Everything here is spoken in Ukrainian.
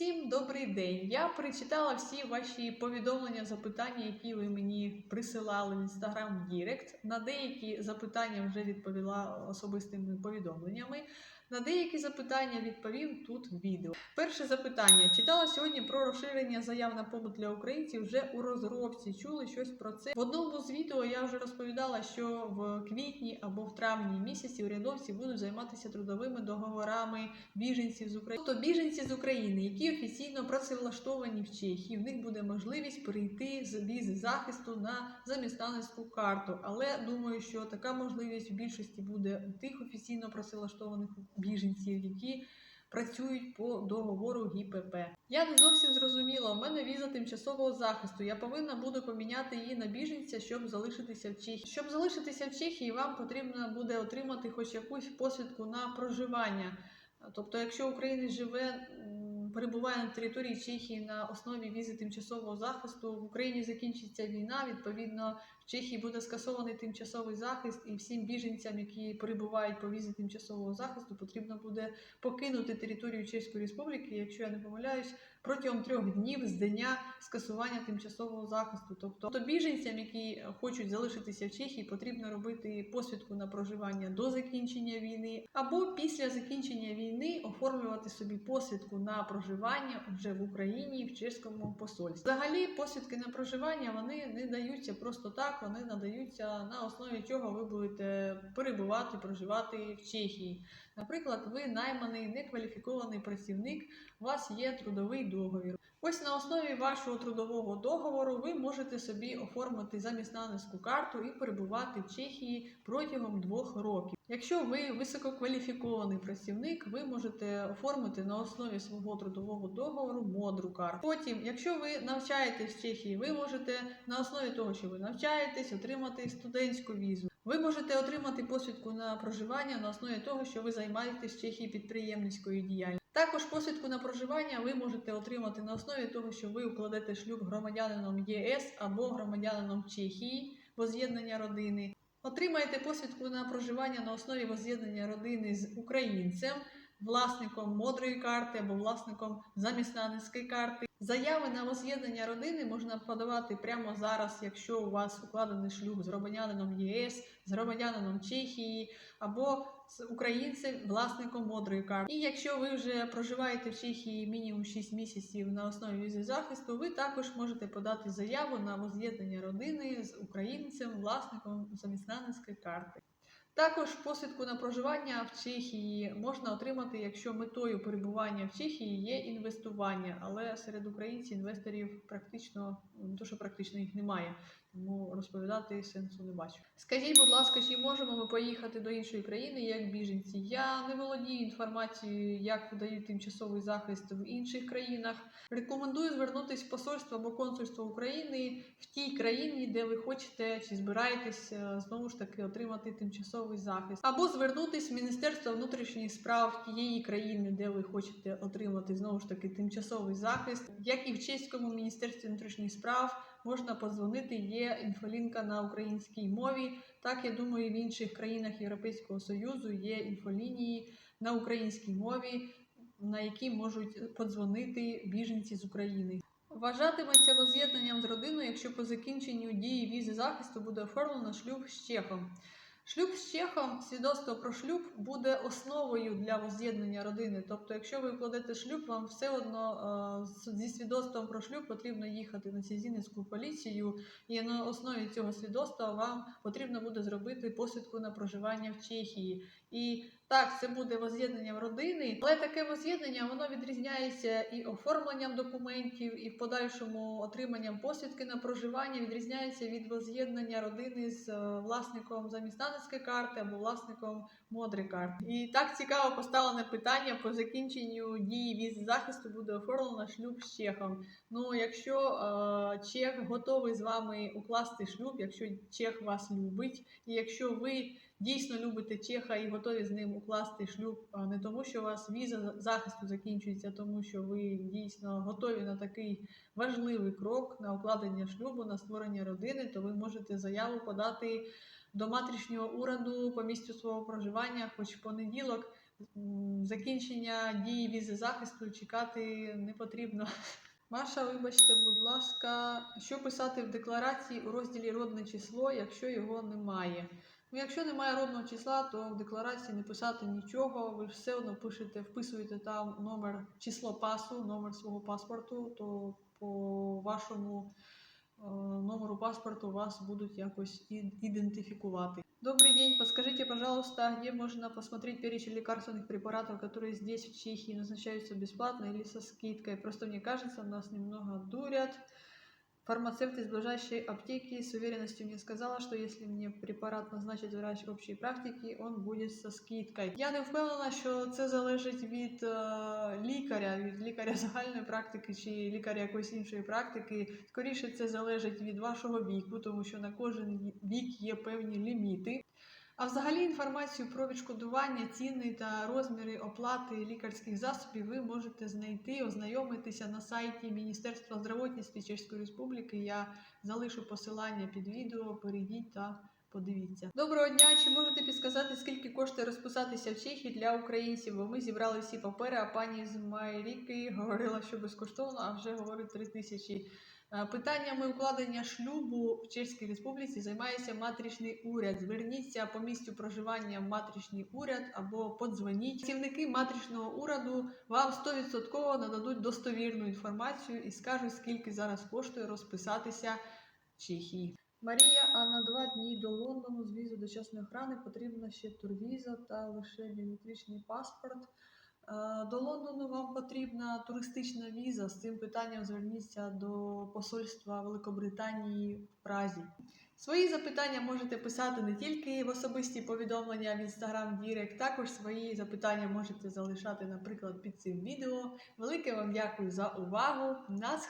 Всім добрий день! Я прочитала всі ваші повідомлення, запитання, які ви мені присилали в Instagram Дірект. На деякі запитання вже відповіла особистими повідомленнями. На деякі запитання відповім тут відео. Перше запитання: читала сьогодні про розширення заяв на побут для українців вже у розробці. Чули щось про це? В одному з відео я вже розповідала, що в квітні або в травні місяці урядовці будуть займатися трудовими договорами біженців з України. Тобто біженці з України, які офіційно працевлаштовані в Чехії, в них буде можливість перейти з візи захисту на заміснанецьку карту. Але думаю, що така можливість в більшості буде у тих офіційно працевлаштованих біженців, які працюють по договору ГІПП. Я не зовсім зрозуміла. У мене віза тимчасового захисту. Я повинна буду поміняти її на біженця, щоб залишитися в Чехії. Щоб залишитися в Чехії, вам потрібно буде отримати хоч якусь посвідку на проживання. Тобто, якщо українець живе, перебуває на території Чехії на основі візи тимчасового захисту, в Україні закінчиться війна. Відповідно, в Чехії буде скасований тимчасовий захист, і всім біженцям, які перебувають по візі тимчасового захисту, потрібно буде покинути територію Чеської Республіки, якщо я не помиляюсь, протягом трьох днів з дня скасування тимчасового захисту. Тобто то біженцям, які хочуть залишитися в Чехії, потрібно робити посвідку на проживання до закінчення війни, або після закінчення війни оформлювати собі посвідку на проживання вже в Україні в чеському посольстві. Взагалі, посвідки на проживання вони не даються просто так. Вони надаються на основі чого ви будете перебувати, проживати в Чехії. Наприклад, ви найманий некваліфікований працівник, у вас є трудовий договір. Ось на основі вашого трудового договору ви можете собі оформити заміснанецьку карту і перебувати в Чехії протягом двох років. Якщо ви висококваліфікований працівник, ви можете оформити на основі свого трудового договору модру карту. Потім, якщо ви навчаєтесь в Чехії, ви можете на основі того, що ви навчаєтесь, отримати студентську візу. Ви можете отримати посвідку на проживання на основі того, що ви займаєтесь в Чехії підприємницькою діяльністю. Також посвідку на проживання ви можете отримати на основі того, що ви укладете шлюб громадянином ЄС або громадянином Чехії воз'єднання родини. Отримаєте посвідку на проживання на основі воз'єднання родини з українцем, власником модрої карти або власником заміснанецької карти. Заяви на воз'єднання родини можна подавати прямо зараз, якщо у вас укладений шлюб з громадянином ЄС, з громадянином Чехії або з українцем, власником модрої карти. І якщо ви вже проживаєте в Чехії мінімум 6 місяців на основі візи захисту, ви також можете подати заяву на воз'єднання родини з українцем, власником заміснанецької карти. Також посвідку на проживання в Чехії можна отримати, якщо метою перебування в Чехії є інвестування, але серед українців інвесторів практично що практично їх немає, тому розповідати сенсу не бачу. Скажіть, будь ласка, чи можемо ми поїхати до іншої країни як біженці? Я не володію інформацією, як видають тимчасовий захист в інших країнах. Рекомендую звернутися в посольство або консульство України в тій країні, де ви хочете чи збираєтеся знову ж таки отримати тимчасовий захист, або звернутися в Міністерство внутрішніх справ тієї країни, де ви хочете отримати знову ж таки тимчасовий захист, як і в чеському міністерстві внутрішніх справ. Можна подзвонити, є інфолінка на українській мові. Так, я думаю, в інших країнах Європейського Союзу є інфолінії на українській мові, на які можуть подзвонити біженці з України. Вважатиметься воз'єднанням з родиною, якщо по закінченню дії візи захисту буде оформлено шлюб з чехом. Шлюб з чехом, свідоцтво про шлюб буде основою для воз'єднання родини. Тобто, якщо ви вкладете шлюб, вам все одно е, зі свідоцтвом про шлюб потрібно їхати на Сізінницьку поліцію, і на основі цього свідоцтва вам потрібно буде зробити посвідку на проживання в Чехії. І так, це буде воз'єднанням родини, але таке воз'єднання воно відрізняється і оформленням документів, і в подальшому отриманням посвідки на проживання відрізняється від воз'єднання родини з е, власником заміснанецької карти або власником модрої карти. І так цікаво поставлене питання по закінченню дії віз захисту буде оформлено шлюб з чехом. Ну, якщо е, чех готовий з вами укласти шлюб, якщо чех вас любить, і якщо ви дійсно любите Чеха і готові з ним укласти шлюб, не тому, що у вас віза захисту закінчується, а тому що ви дійсно готові на такий важливий крок на укладення шлюбу, на створення родини, то ви можете заяву подати до матричнього уряду по місцю свого проживання, хоч понеділок. закінчення дії візи захисту чекати не потрібно. Маша, вибачте, будь ласка, що писати в декларації у розділі родне число, якщо його немає? Ну, якщо немає родного числа, то в декларації не писати нічого. Ви ж все одно пишете, вписуєте там номер, число пасу, номер свого паспорту, то по вашому е, номеру паспорту вас будуть якось і- ідентифікувати. Добрый день, подскажите, пожалуйста, где можно посмотреть перечень лекарственных препаратов, которые здесь, в Чехии, назначаются бесплатно или со скидкой? Просто мне кажется, нас немного дурят. Фармацевт из ближайшей аптеки с уверенностью мне сказала, что если мне препарат назначить врач общей практики, он будет со скидкой. Я не впевнена, що це залежить від е, лікаря, від лікаря загальної практики чи лікаря якоїсь іншої практики. Скоріше це залежить від вашого віку, тому що на кожен вік є певні ліміти. А взагалі інформацію про відшкодування, ціни та розміри оплати лікарських засобів ви можете знайти, ознайомитися на сайті Міністерства здравотництва Чеської Республіки. Я залишу посилання під відео, перейдіть та подивіться. Доброго дня! Чи можете підсказати, скільки коштує розписатися в Чехії для українців? Бо ми зібрали всі папери, а пані з Майріки говорила, що безкоштовно, а вже говорить 3 тисячі. Е, Питаннями укладення шлюбу в Чеській Республіці займається матричний уряд. Зверніться по місцю проживання в матричний уряд або подзвоніть. Працівники матричного уряду вам 100% нададуть достовірну інформацію і скажуть, скільки зараз коштує розписатися в Чехії. Марія, а на два дні до Лондону з візу дочасної охорони потрібна ще турвіза та лише біометричний паспорт. Е, До Лондону вам потрібна туристична віза. З цим питанням зверніться до посольства Великобританії в Празі. Свої запитання можете писати не тільки в особисті повідомлення в Instagram Direct, також свої запитання можете залишати, наприклад, під цим відео. Велике вам дякую за увагу. Нас